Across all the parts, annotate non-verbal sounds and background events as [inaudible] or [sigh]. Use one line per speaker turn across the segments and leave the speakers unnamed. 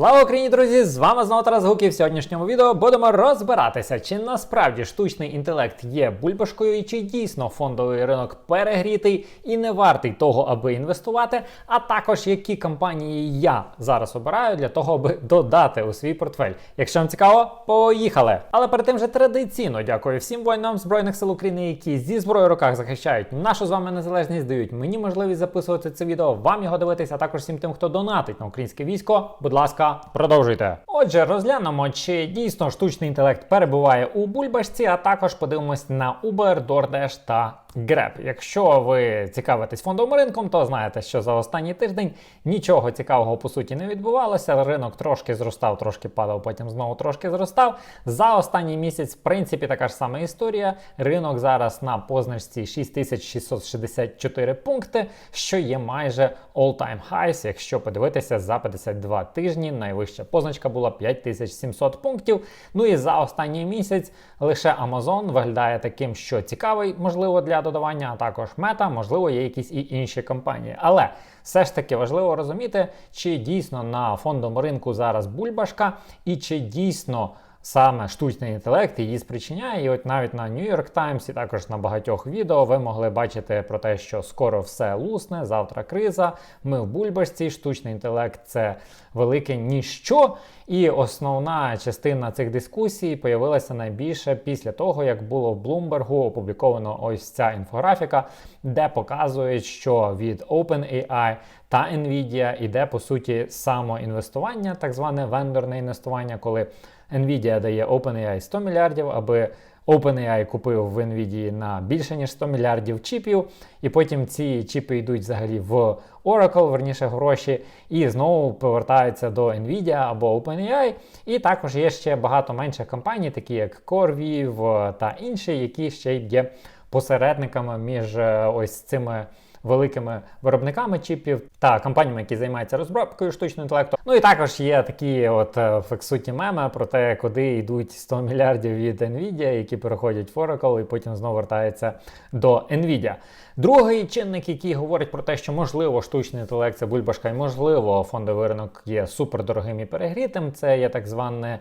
Слава Україні, друзі! З вами знову Тарас Гук і в сьогоднішньому відео будемо розбиратися, чи насправді штучний інтелект є бульбашкою, і чи дійсно фондовий ринок перегрітий і не вартий того, аби інвестувати, а також які компанії я зараз обираю для того, аби додати у свій портфель. Якщо вам цікаво, поїхали! Але перед тим же традиційно дякую всім воїнам Збройних сил України, які зі зброєю в руках захищають нашу з вами незалежність, дають мені можливість записувати це відео, вам його дивитися, а також всім тим, хто донатить на українське військо. Будь ласка продовжуйте. Отже, розглянемо, чи дійсно штучний інтелект перебуває у бульбашці, а також подивимось на Uber, DoorDash та Grab. Якщо ви цікавитесь фондовим ринком, то знаєте, що за останній тиждень нічого цікавого по суті не відбувалося. Ринок трошки зростав, трошки падав, потім знову трошки зростав. За останній місяць, в принципі, така ж сама історія. Ринок зараз на позначці 6664 пункти, що є майже all-time highs, якщо подивитися за 52 тижні. Найвища позначка була 5700 пунктів. Ну і за останній місяць лише Amazon виглядає таким, що цікавий, можливо, для додавання, а також мета, можливо, є якісь і інші компанії. Але все ж таки важливо розуміти, чи дійсно на фондовому ринку зараз бульбашка, і чи дійсно. Саме штучний інтелект її спричиняє, і от навіть на New York Times і також на багатьох відео ви могли бачити про те, що скоро все лусне, завтра криза. Ми в бульбашці, штучний інтелект це велике ніщо. І основна частина цих дискусій появилася найбільше після того, як було в Блумбергу опубліковано ось ця інфографіка, де показують, що від OpenAI та Nvidia іде по суті самоінвестування, так зване вендорне інвестування, коли Nvidia дає OpenAI 100 мільярдів, аби OpenAI купив в Nvidia на більше ніж 100 мільярдів чіпів, і потім ці чіпи йдуть взагалі в Oracle, верніше гроші, і знову повертаються до Nvidia або OpenAI. І також є ще багато менших компаній, такі як CoreViv та інші, які ще є посередниками між е, ось цими великими виробниками чіпів та компаніями, які займаються розробкою штучного інтелекту. Ну і також є такі от е, в меми про те, куди йдуть 100 мільярдів від Nvidia, які переходять в Oracle і потім знову вертаються до Nvidia. Другий чинник, який говорить про те, що можливо штучний інтелект це бульбашка, і можливо фондовий ринок є супердорогим і перегрітим, це є так зване.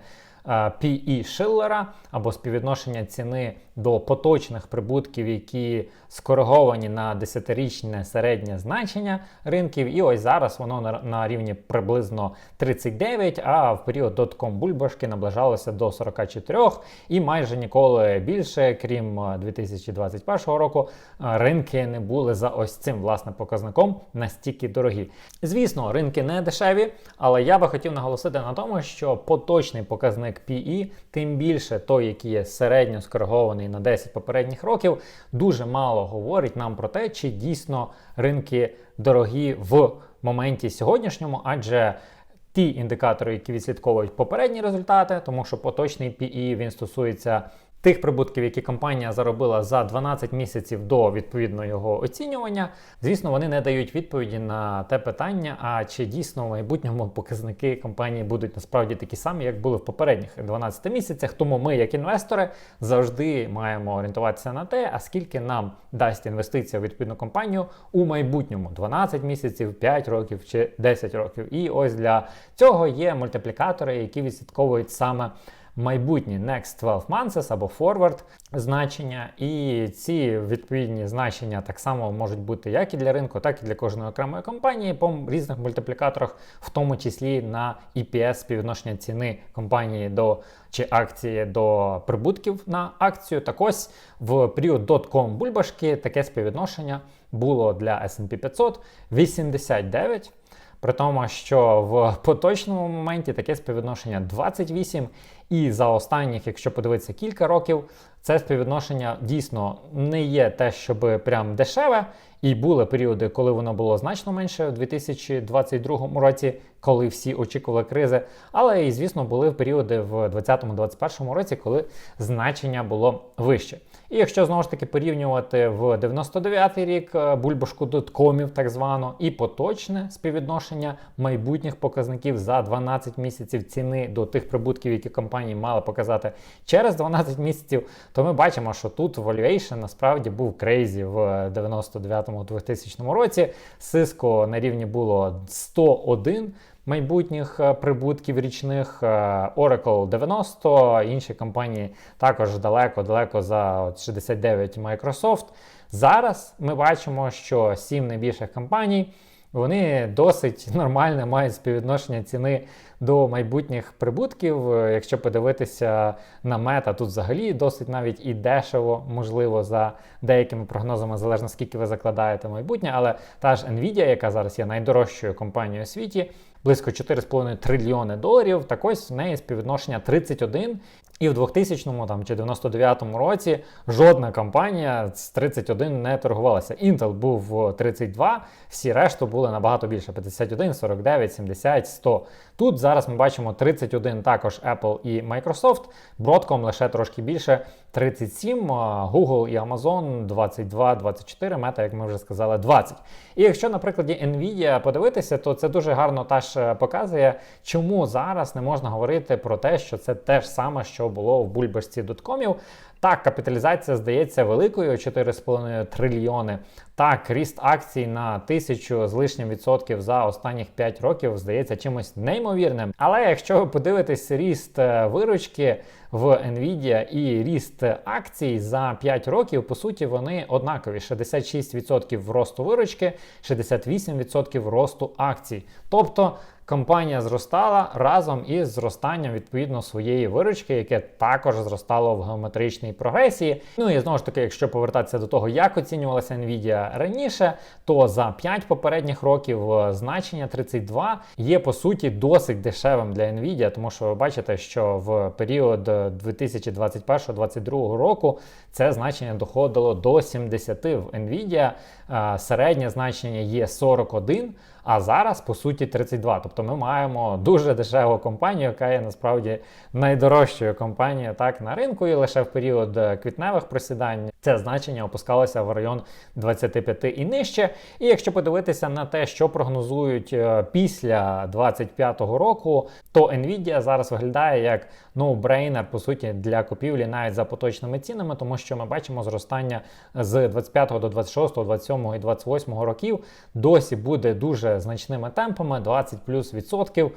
PE Шиллера або співвідношення ціни до поточних прибутків, які скориговані на десятирічне середнє значення ринків. І ось зараз воно на, на рівні приблизно 39, а в період дотком бульбашки наближалося до 44 і майже ніколи більше, крім 2021 року, ринки не були за ось цим власне показником настільки дорогі. Звісно, ринки не дешеві, але я би хотів наголосити на тому, що поточний показник PE, тим більше той, який є середньо скоригований на 10 попередніх років, дуже мало говорить нам про те, чи дійсно ринки дорогі в моменті сьогоднішньому, адже ті індикатори, які відслідковують попередні результати, тому що поточний PE він стосується тих прибутків, які компанія заробила за 12 місяців до відповідно його оцінювання, звісно, вони не дають відповіді на те питання, а чи дійсно в майбутньому показники компанії будуть насправді такі самі, як були в попередніх 12 місяцях. Тому ми, як інвестори, завжди маємо орієнтуватися на те, а скільки нам дасть інвестиція в відповідну компанію у майбутньому 12 місяців, 5 років чи 10 років. І ось для цього є мультиплікатори, які відслідковують саме майбутні Next 12 Months або Forward значення, і ці відповідні значення так само можуть бути як і для ринку, так і для кожної окремої компанії по різних мультиплікаторах, в тому числі на EPS співвідношення ціни компанії до чи акції до прибутків на акцію. Так ось в період дотком бульбашки таке співвідношення було для S&P 500 89. При тому, що в поточному моменті таке співвідношення 28, і за останніх, якщо подивитися кілька років, це співвідношення дійсно не є те, щоб прям дешеве. І були періоди, коли воно було значно менше у 2022 році, коли всі очікували кризи. Але і, звісно, були періоди в 2020-2021 році, коли значення було вище. І якщо знову ж таки порівнювати в 99-й рік е, бульбашку доткомів, так звано, і поточне співвідношення майбутніх показників за 12 місяців ціни до тих прибутків, які компанії мали показати через 12 місяців, то ми бачимо, що тут valuation насправді був крейзі в 99-2000 році. Cisco на рівні було 101 майбутніх е, прибутків річних. Е, Oracle 90, інші компанії також далеко-далеко за 69 Microsoft. Зараз ми бачимо, що сім найбільших компаній вони досить [laughs] нормально мають співвідношення ціни до майбутніх прибутків. Якщо подивитися на мета, тут взагалі досить навіть і дешево, можливо, за деякими прогнозами, залежно скільки ви закладаєте майбутнє. Але та ж Nvidia, яка зараз є найдорожчою компанією у світі, близько 4,5 трильйони доларів. Так ось в неї співвідношення 31. І в 2000 там, чи 99-му році жодна компанія з 31 не торгувалася. Intel був 32, всі решту були набагато більше: 51, 49, 70, 100. Тут зараз ми бачимо 31 також Apple і Microsoft, Broadcom лише трошки більше 37, Google і Amazon 22, 24, Meta, як ми вже сказали, 20. І якщо, на прикладі Nvidia подивитися, то це дуже гарно теж показує, чому зараз не можна говорити про те, що це те ж саме, що було в бульбашці доткомів. Так, капіталізація здається великою 4,5 трильйони. Так, ріст акцій на тисячу з лишнім відсотків за останніх 5 років здається чимось неймовірним. Але якщо ви подивитесь ріст е, виручки в Nvidia і ріст акцій за 5 років, по суті, вони однакові: 66% росту виручки, 68% росту акцій. Тобто компанія зростала разом із зростанням відповідно своєї виручки, яке також зростало в геометричній прогресії. Ну і знову ж таки, якщо повертатися до того, як оцінювалася Nvidia раніше, то за 5 попередніх років е, значення 32 є по суті досить дешевим для Nvidia, тому що ви бачите, що в період 2021-2022 року це значення доходило до 70 в Nvidia. Е, середнє значення є 41. А зараз, по суті, 32. Тобто ми маємо дуже дешеву компанію, яка є насправді найдорожчою компанією так на ринку. І лише в період е, квітневих просідань це значення опускалося в район 25 і нижче. І якщо подивитися на те, що прогнозують е, після 25 року, то Nvidia зараз виглядає як ноу-брейнер, по суті, для купівлі навіть за поточними цінами, тому що ми бачимо зростання з 25 до 26, 27 і 28 років. Досі буде дуже значними темпами, 20 плюс відсотків.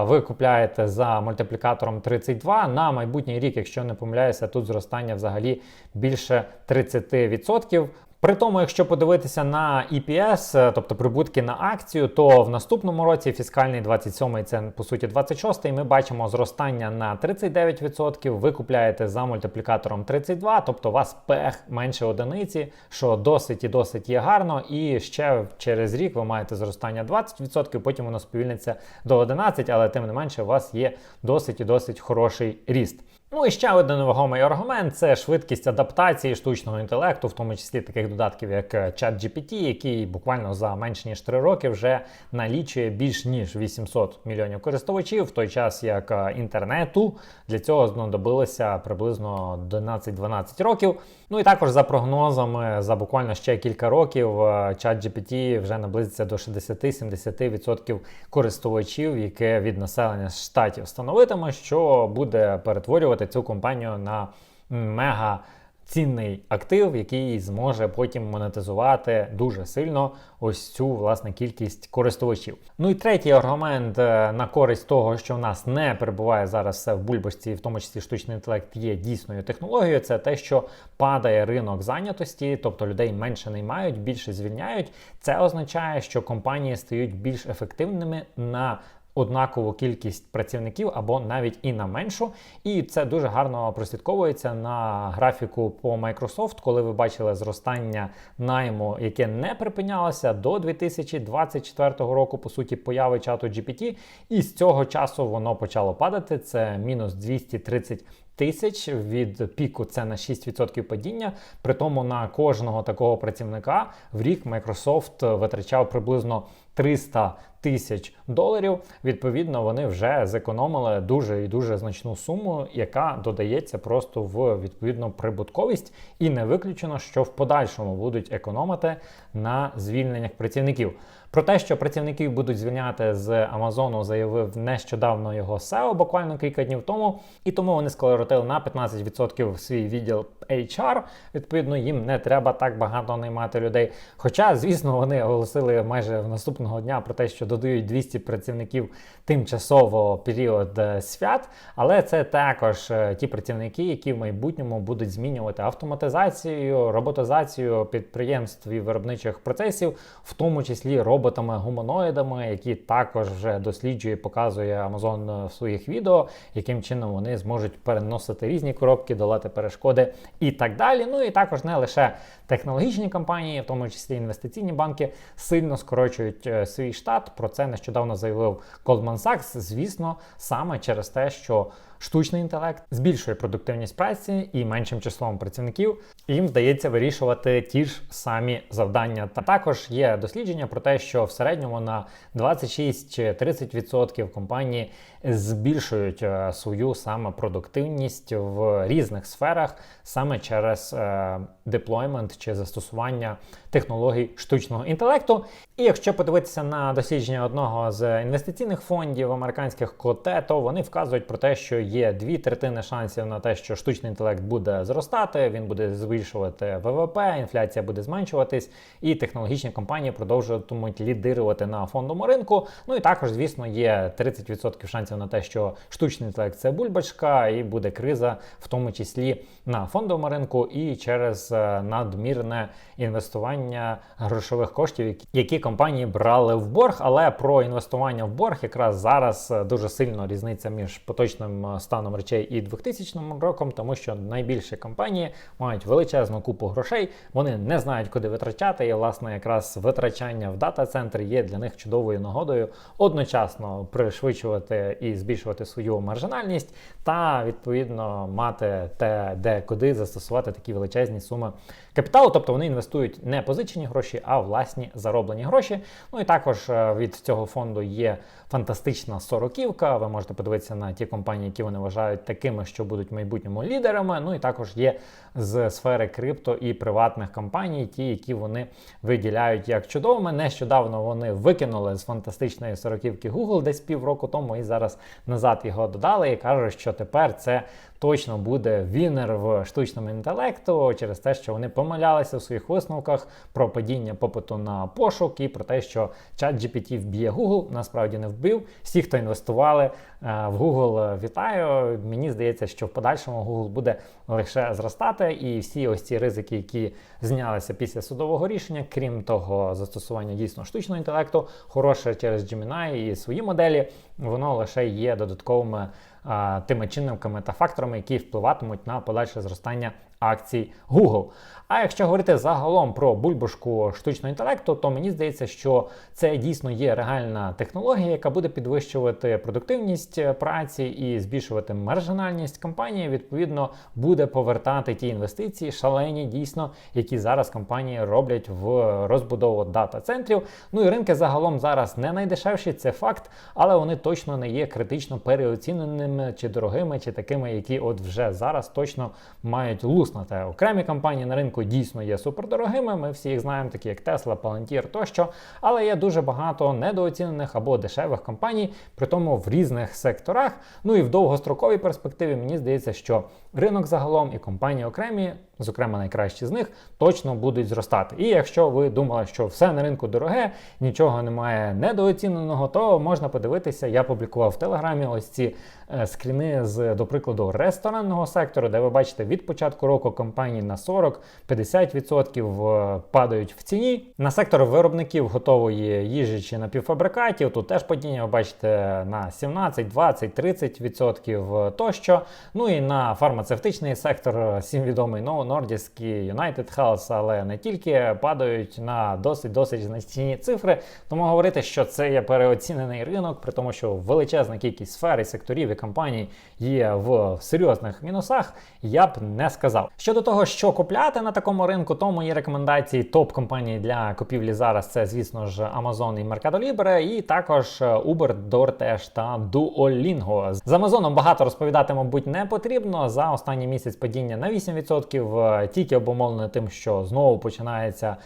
Ви купляєте за мультиплікатором 32 на майбутній рік, якщо не помиляюся, тут зростання взагалі більше 30%. При тому, якщо подивитися на EPS, е, тобто прибутки на акцію, то в наступному році фіскальний 27-й, це по суті 26-й, ми бачимо зростання на 39%. Ви купляєте за мультиплікатором 32, тобто у вас пех менше одиниці, що досить і досить є гарно. І ще через рік ви маєте зростання 20%, потім воно сповільниться до 11%, але тим не менше у вас є досить і досить хороший ріст. Ну і ще один невагомий аргумент це швидкість адаптації штучного інтелекту, в тому числі таких додатків, як ChatGPT, який буквально за менш ніж 3 роки вже налічує більш ніж 800 мільйонів користувачів, в той час як е, інтернету для цього знадобилося приблизно 11-12 років. Ну і також за прогнозами, за буквально ще кілька років ChatGPT вже наблизиться до 60-70% користувачів, яке від населення штатів становитиме, що буде перетворювати цю компанію на мега цінний актив, який зможе потім монетизувати дуже сильно ось цю власне кількість користувачів. Ну і третій аргумент е, на користь того, що в нас не перебуває зараз все в бульбашці, в тому числі штучний інтелект є дійсною технологією. Це те, що падає ринок зайнятості, тобто людей менше наймають, більше звільняють. Це означає, що компанії стають більш ефективними на однакову кількість працівників або навіть і на меншу. І це дуже гарно прослідковується на графіку по Microsoft, коли ви бачили зростання найму, яке не припинялося до 2024 року, по суті, появи чату GPT. І з цього часу воно почало падати. Це мінус 230 тисяч від піку це на 6% падіння. При тому на кожного такого працівника в рік Microsoft витрачав приблизно 300 тисяч доларів. Відповідно, вони вже зекономили дуже і дуже значну суму, яка додається просто в відповідну прибутковість, і не виключено, що в подальшому будуть економити на звільненнях працівників. Про те, що працівників будуть звільняти з Амазону, заявив нещодавно його SEO, буквально кілька днів тому, і тому вони скоротили на 15% свій відділ HR. Відповідно, їм не треба так багато наймати людей. Хоча, звісно, вони оголосили майже в наступного дня про те, що до додають 200 працівників тимчасово період е, свят, але це також е, ті працівники, які в майбутньому будуть змінювати автоматизацію, роботизацію підприємств і виробничих процесів, в тому числі роботами-гуманоїдами, які також вже досліджує, показує Amazon в своїх відео, яким чином вони зможуть переносити різні коробки, долати перешкоди і так далі. Ну і також не лише технологічні компанії, в тому числі інвестиційні банки, сильно скорочують е, свій штат. Про це нещодавно заявив Goldman Sachs, звісно, саме через те, що штучний інтелект збільшує продуктивність праці і меншим числом працівників їм вдається вирішувати ті ж самі завдання. Та також є дослідження про те, що в середньому на 26 чи 30% компанії збільшують е, свою саме продуктивність в різних сферах саме через деплоймент чи застосування технологій штучного інтелекту. І якщо подивитися на дослідження одного з інвестиційних фондів американських коте, то вони вказують про те, що є дві третини шансів на те, що штучний інтелект буде зростати, він буде збільшувати ВВП, інфляція буде зменшуватись, і технологічні компанії продовжуватимуть лідирувати на фондовому ринку. Ну і також, звісно, є 30% шансів на те, що штучний інтелект це бульбашка, і буде криза, в тому числі на фондовому ринку, і через е, надмірне інвестування грошових коштів, які компанії брали в борг. Але про інвестування в борг якраз зараз е, дуже сильно різниця між поточним е, станом речей і 2000 роком, тому що найбільші компанії мають величезну купу грошей, вони не знають, куди витрачати. І власне якраз витрачання в дата-центр є для них чудовою нагодою одночасно пришвидшувати і збільшувати свою маржинальність, та відповідно мати те, де куди застосувати такі величезні суми капіталу. Тобто вони інвестують не позичені гроші, а власні зароблені гроші. Ну і також е, від цього фонду є фантастична сороківка. Ви можете подивитися на ті компанії, які вони вважають такими, що будуть в майбутньому лідерами. Ну і також є з сфери крипто і приватних компаній, ті, які вони виділяють як чудовими. Нещодавно вони викинули з фантастичної сороківки Google десь півроку тому і зараз назад його додали і кажуть, що тепер це точно буде вінер в штучному інтелекту через те, що вони помилялися в своїх висновках про падіння попиту на пошук і про те, що чат GPT вб'є Google, насправді не вбив. Всі, хто інвестували е, в Google, вітаю. Мені здається, що в подальшому Google буде лише зростати, і всі ось ці ризики, які знялися після судового рішення, крім того, застосування дійсно штучного інтелекту, хороше через Gemini і свої моделі, воно лише є додатковими тими чинниками та факторами, які впливатимуть на подальше зростання акцій Google. А якщо говорити загалом про бульбашку штучного інтелекту, то мені здається, що це дійсно є реальна технологія, яка буде підвищувати продуктивність праці і збільшувати маржинальність компанії. Відповідно, буде повертати ті інвестиції, шалені дійсно, які зараз компанії роблять в розбудову дата-центрів. Ну і ринки загалом зараз не найдешевші, це факт, але вони точно не є критично переоціненими чи дорогими, чи такими, які от вже зараз точно мають луснути. Окремі компанії на ринку дійсно є супердорогими. Ми всі їх знаємо, такі як Tesla, Palantir тощо. Але є дуже багато недооцінених або дешевих компаній, при тому в різних секторах. Ну і в довгостроковій перспективі мені здається, що ринок загалом і компанії окремі, зокрема найкращі з них, точно будуть зростати. І якщо ви думали, що все на ринку дороге, нічого немає недооціненого, то можна подивитися. Я публікував в Телеграмі ось ці е, скріни з, до прикладу, ресторанного сектору, де ви бачите від початку року компанії на 40-50% е, падають в ціні. На сектор виробників готової їжі чи напівфабрикатів тут теж падіння, ви бачите, на 17, 20, 30% тощо. Ну і на фармацевтичний сектор, всім відомий Novo Nordisk і United Health, але не тільки падають на досить-досить значні цифри. Тому говорити, що це є переоцінений ринок, при тому, що величезна кількість сфер і секторів і компаній є в серйозних мінусах, я б не сказав. Щодо того, що купляти на такому ринку, то мої рекомендації топ-компанії для купівлі зараз це, звісно ж, Amazon і Mercado Libre, і також Uber, DoorDash та Duolingo. З Amazon багато розповідати, мабуть, не потрібно. За останній місяць падіння на 8%, е, тільки обумовлено тим, що знову починається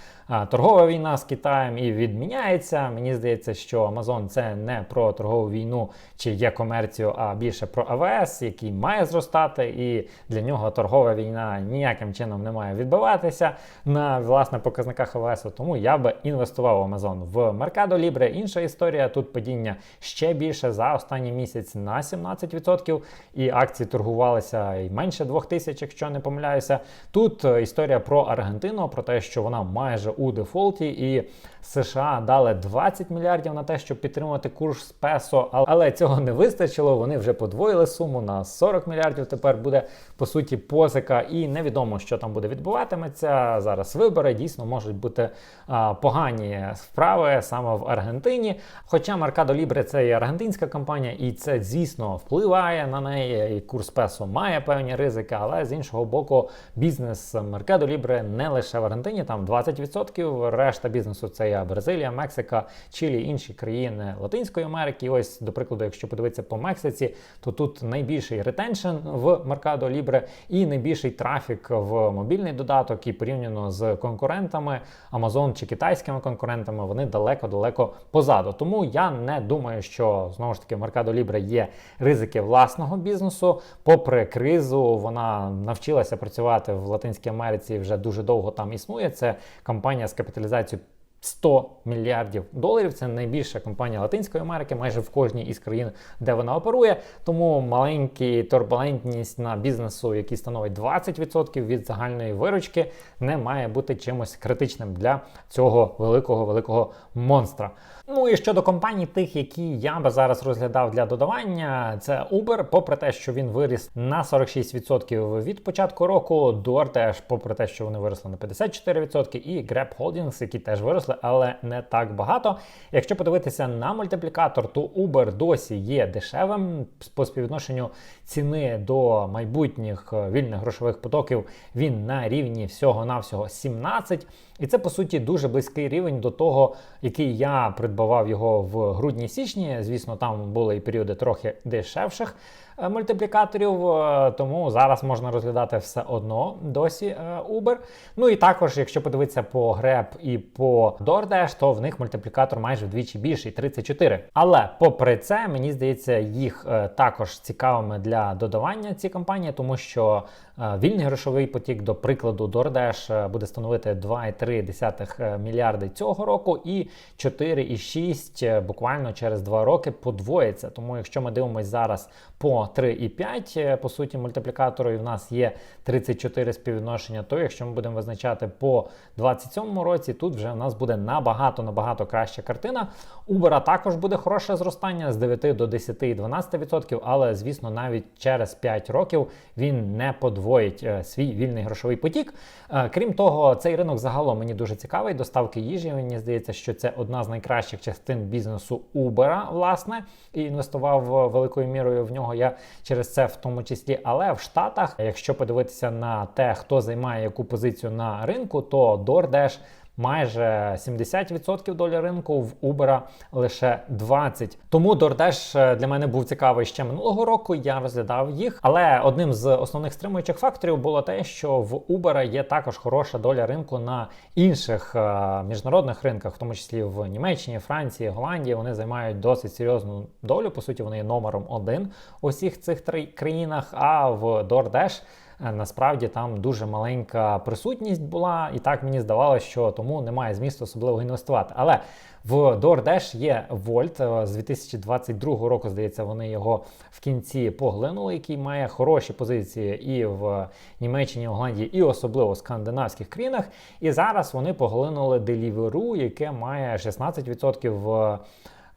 торгова війна з Китаєм і відміняється. Мені здається, що Amazon це не про торгову війну чи є комерцію, а більше про АВС, який має зростати, і для нього торгова війна ніяким чином не має відбиватися на власне показниках АВС. Тому я би інвестував в Amazon. В Mercado Libre інша історія. Тут падіння ще більше за останній місяць на 17%, і акції торгувалися і менше 2000, якщо не помиляюся. Тут е, історія про Аргентину, про те, що вона майже у дефолті, і США дали 20 мільярдів на те, щоб підтримувати курс песо, але цього не вистачило. Вони вже подвоїли суму на 40 мільярдів. Тепер буде по суті позика, і невідомо, що там буде відбуватиметься. Зараз вибори дійсно можуть бути а, погані справи саме в Аргентині. Хоча Mercado Libre це і аргентинська компанія, і це, звісно, впливає на неї. І курс песо має певні ризики, але з іншого боку, бізнес Mercado Libre не лише в Аргентині, там 20%, решта бізнесу це є Бразилія, Мексика, Чилі, інші країни Латинської Америки. І ось, до прикладу, якщо подивитися по Мексиці, то тут найбільший ретеншн в Mercado Libre і найбільший трафік в мобільний додаток, і порівняно з конкурентами Amazon чи китайськими конкурентами, вони далеко-далеко позаду. Тому я не думаю, що знову ж таки Mercado Libre є ризики власного бізнесу. Попри кризу, вона навчилася працювати в Латинській Америці вже дуже довго там існує. Це компанія з капіталізацією 100 мільярдів доларів. Це найбільша компанія Латинської Америки, майже в кожній із країн, де вона оперує. Тому маленькі турбулентність на бізнесу, який становить 20% від загальної виручки, не має бути чимось критичним для цього великого великого монстра. Ну і щодо компаній, тих, які я би зараз розглядав для додавання, це Uber, попри те, що він виріс на 46% від початку року, DoorDash, попри те, що вони виросли на 54%, і Grab Holdings, які теж виросли, але не так багато. Якщо подивитися на мультиплікатор, то Uber досі є дешевим по співвідношенню ціни до майбутніх вільних грошових потоків. Він на рівні всього-навсього 17. І це по суті дуже близький рівень до того, який я придбавав його в грудні-січні. Звісно, там були і періоди трохи дешевших мультиплікаторів, е, тому зараз можна розглядати все одно досі е, Uber. Ну і також, якщо подивитися по Grab і по DoorDash, то в них мультиплікатор майже вдвічі більший 34. Але попри це, мені здається, їх також цікавими для додавання ці компанії, тому що вільний грошовий потік, до прикладу, DoorDash буде становити 2,3 мільярди цього року і 4,6 буквально через 2 роки подвоїться. Тому, якщо ми дивимося зараз по 3,5, по суті, мультиплікатору, і в нас є 34 співвідношення, то якщо ми будемо визначати по 27 році, тут вже в нас буде набагато набагато краща картина. Uber також буде хороше зростання з 9 до 10 і 12%, але звісно, навіть через 5 років він не подвоїть е, свій вільний грошовий потік. Е, крім того, цей ринок загалом мені дуже цікавий. Доставки їжі. Мені здається, що це одна з найкращих частин бізнесу Uber, власне, і інвестував великою мірою в нього. Я через це в тому числі. Але в Штатах, якщо подивитися на те, хто займає яку позицію на ринку, то DoorDash майже 70% долі ринку, в Uber лише 20%. Тому DoorDash е, для мене був цікавий ще минулого року. Я розглядав їх. Але одним з основних стримуючих факторів було те, що в Uber є також хороша доля ринку на інших е, міжнародних ринках, в тому числі в Німеччині, Франції, Голландії. Вони займають досить серйозну долю. По суті, вони є номером один у всіх цих країнах. А в DoorDash насправді там дуже маленька присутність була, і так мені здавалося, що тому немає змісту особливо інвестувати. Але в DoorDash є Volt з 2022 року. Здається, вони його в кінці поглинули, який має хороші позиції і в Німеччині, Голландії, і особливо в скандинавських країнах. І зараз вони поглинули Deliveroo, яке має 16% в.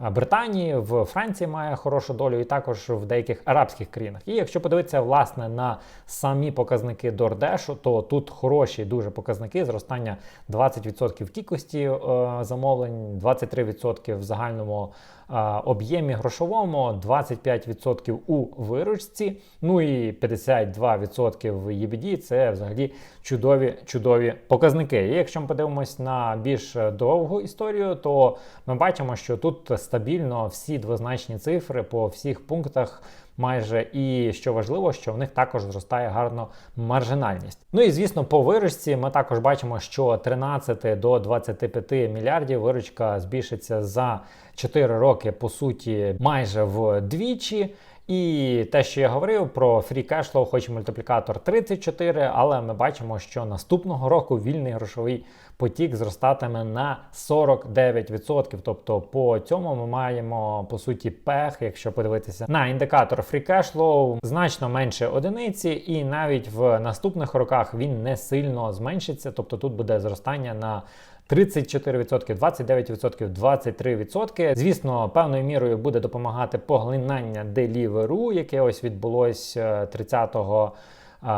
Британії, в Франції має хорошу долю, і також в деяких арабських країнах. І якщо подивитися власне на самі показники DoorDash, то тут хороші дуже показники: зростання 20% кількості е, замовлень, 23% в загальному об'ємі грошовому, 25% у виручці, ну і 52% в EBD – це взагалі чудові чудові показники. І якщо ми подивимось на більш довгу історію, то ми бачимо, що тут стабільно всі двозначні цифри по всіх пунктах майже. І що важливо, що в них також зростає гарно маржинальність. Ну і звісно, по виручці ми також бачимо, що 13 до 25 мільярдів виручка збільшиться за 4 роки, по суті, майже вдвічі. І те, що я говорив про free cash flow, хоч мультиплікатор 34, але ми бачимо, що наступного року вільний грошовий потік зростатиме на 49%. Тобто по цьому ми маємо по суті пех, якщо подивитися на індикатор free cash flow, значно менше одиниці, і навіть в наступних роках він не сильно зменшиться. Тобто тут буде зростання на 34%, 29%, 23%. Звісно, певною мірою буде допомагати поглинання деліверу, яке ось відбулось 30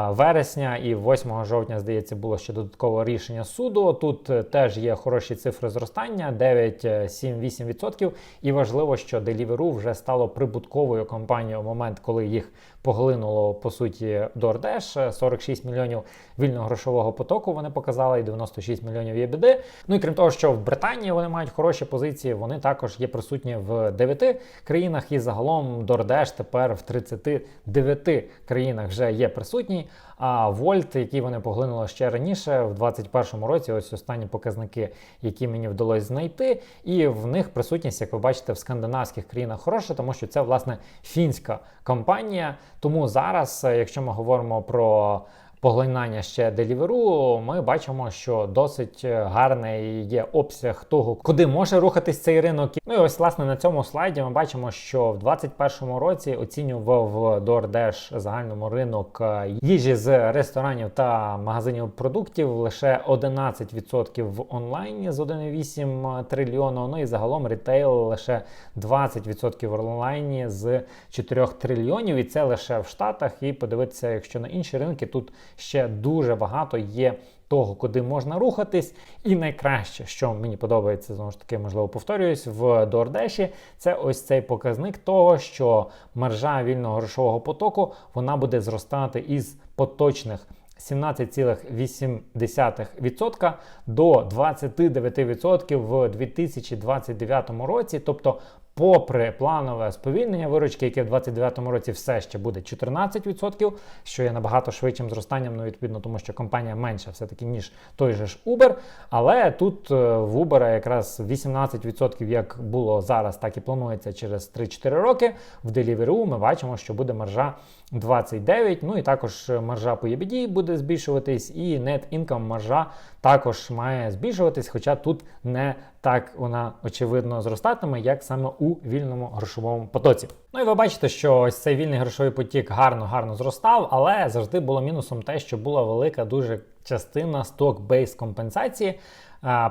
вересня і 8 жовтня, здається, було ще додаткове рішення суду. Тут е, теж є хороші цифри зростання 9, 7, 8%. І важливо, що Deliveroo вже стало прибутковою компанією в момент, коли їх поглинуло по суті DoorDash. 46 мільйонів вільного грошового потоку вони показали, і 96 мільйонів є біди. Ну і крім того, що в Британії вони мають хороші позиції, вони також є присутні в 9 країнах, і загалом DoorDash тепер в 39 країнах вже є присутній. А Вольт, який вони поглинули ще раніше, в 2021 році, ось останні показники, які мені вдалося знайти, і в них присутність, як ви бачите, в скандинавських країнах хороша, тому що це власне фінська компанія. Тому зараз, е, якщо ми говоримо про поглинання ще деліверу, ми бачимо, що досить е, гарний є обсяг того, куди може рухатись цей ринок. Ну і ось власне на цьому слайді ми бачимо, що в 2021 році оцінював DoorDash загальному ринок е, їжі з ресторанів та магазинів продуктів лише 11% в онлайні з 1,8 трильйону. Ну і загалом рітейл лише 20% в онлайні з 4 трильйонів. І це лише в Штатах. І подивитися, якщо на інші ринки тут ще дуже багато є того, куди можна рухатись. І найкраще, що мені подобається, знову ж таки, можливо, повторююсь, в DoorDash, це ось цей показник того, що маржа вільного грошового потоку вона буде зростати із поточних. 17,8% до 29% в 2029 році, тобто попри планове сповільнення виручки, яке в 2029 році все ще буде 14%, що є набагато швидшим зростанням, ну відповідно, тому що компанія менша все-таки, ніж той же ж Uber. Але тут е, в Uber якраз 18%, як було зараз, так і планується через 3-4 роки. В Deliveroo ми бачимо, що буде маржа 29, ну і також маржа по EBD буде збільшуватись, і net income маржа також має збільшуватись, хоча тут не так вона очевидно зростатиме, як саме у вільному грошовому потоці. Ну і ви бачите, що ось цей вільний грошовий потік гарно-гарно зростав, але завжди було мінусом те, що була велика дуже частина сток-бейс компенсації.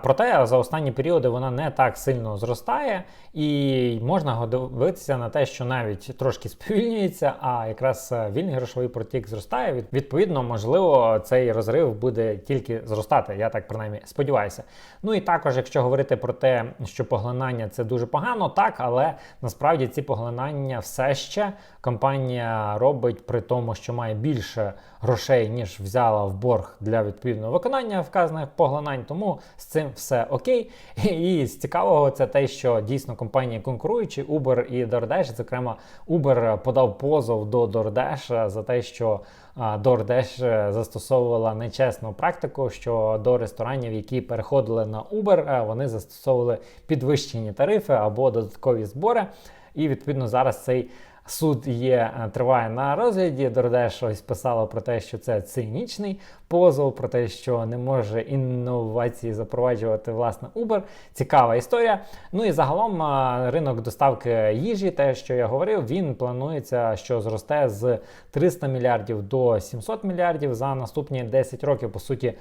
Проте за останні періоди вона не так сильно зростає, і можна дивитися на те, що навіть трошки сповільнюється, а якраз е, вільний грошовий протік зростає. Відповідно, можливо, цей розрив буде тільки зростати. Я так принаймні сподіваюся. Ну і також, якщо говорити про те, що поглинання це дуже погано, так, але насправді ці поглинання все ще компанія робить при тому, що має більше грошей, ніж взяла в борг для відповідного виконання вказаних поглинань. Тому з цим все окей. І з цікавого це те, що дійсно компанії конкуруючі, Uber і DoorDash, зокрема, Uber подав позов до DoorDash за те, що DoorDash застосовувала нечесну практику, що до ресторанів, які переходили на Uber, вони застосовували підвищені тарифи або додаткові збори. І відповідно зараз цей Суд є, е, триває на розгляді. Дордеш ось писало про те, що це цинічний позов, про те, що не може інновації запроваджувати власне Uber. Цікава історія. Ну і загалом ринок доставки їжі, те, що я говорив, він планується, що зросте з 300 мільярдів до 700 мільярдів за наступні 10 років. По суті,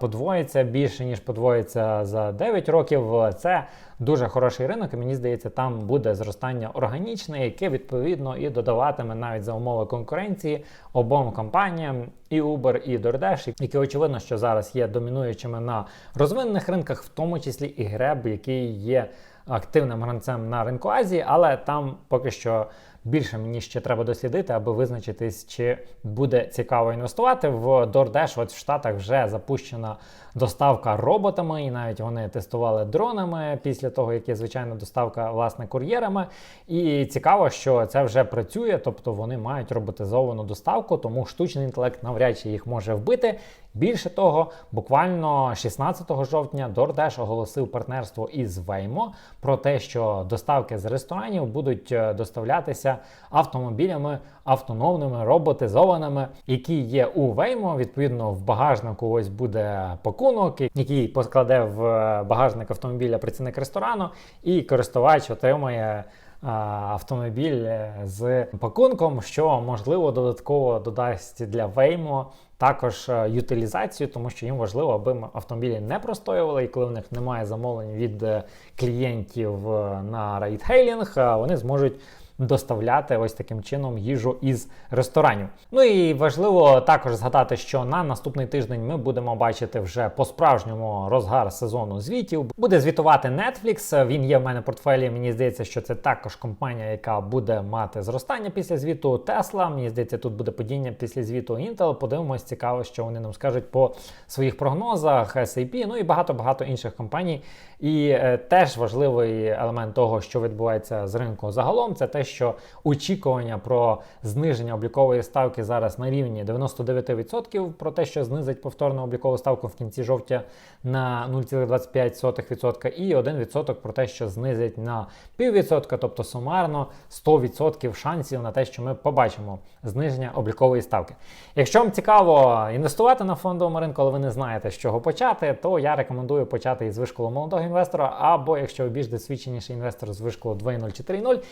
подвоїться більше ніж подвоїться за 9 років. Це дуже хороший ринок, і мені здається, там буде зростання органічне, яке відповідно і додаватиме навіть за умови конкуренції обом компаніям, і Uber, і DoorDash, які очевидно, що зараз є домінуючими на розвинених ринках, в тому числі і Греб, який є активним гранцем на ринку Азії, але там поки що більше мені ще треба дослідити, аби визначитись, чи буде цікаво інвестувати. В DoorDash от в Штатах вже запущена доставка роботами, і навіть вони тестували дронами після того, як є звичайна доставка власне кур'єрами. І цікаво, що це вже працює, тобто вони мають роботизовану доставку, тому штучний інтелект навряд чи їх може вбити. Більше того, буквально 16 жовтня DoorDash оголосив партнерство із Waymo про те, що доставки з ресторанів будуть е, доставлятися автомобілями автономними, роботизованими, які є у Waymo. Відповідно, в багажнику ось буде пакунок, який покладе в е, багажник автомобіля працівник ресторану, і користувач отримає. Автомобіль е, з пакунком, що можливо додатково додасть для Waymo також е, ютилізацію, тому що їм важливо, аби автомобілі не простоювали, і коли в них немає замовлень від е, клієнтів е, на рейдхейлінг, е, вони зможуть доставляти ось таким чином їжу із ресторанів. Ну і важливо також згадати, що на наступний тиждень ми будемо бачити вже по-справжньому розгар сезону звітів. Буде звітувати Netflix. Він є в мене в портфелі. Мені здається, що це також компанія, яка буде мати зростання після звіту Tesla. Мені здається, тут буде падіння після звіту Intel. Подивимось, цікаво, що вони нам скажуть по своїх прогнозах, SAP, ну і багато-багато інших компаній. І е, теж важливий елемент того, що відбувається з ринку загалом, це те, що очікування про зниження облікової ставки зараз на рівні 99%, про те, що знизить повторну облікову ставку в кінці жовтня на 0,25% і 1% про те, що знизить на піввідсотка, тобто сумарно 100% шансів на те, що ми побачимо зниження облікової ставки. Якщо вам цікаво інвестувати на фондовому ринку, але ви не знаєте, з чого почати, то я рекомендую почати із вишколу молодого інвестора, або якщо ви більш досвідченіший інвестор з вишколу 2.0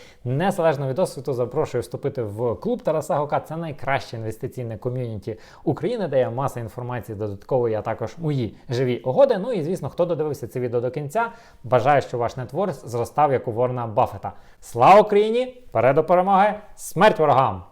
незалежно від досвіду, запрошую вступити в клуб Тараса Гока. Це найкраще інвестиційне ком'юніті України, де є маса інформації додаткової, а також мої живі угоди. Ну і звісно, хто додивився це відео до кінця, бажаю, щоб ваш нетворс зростав як у Ворна Баффета. Слава Україні! Вперед до перемоги! Смерть ворогам!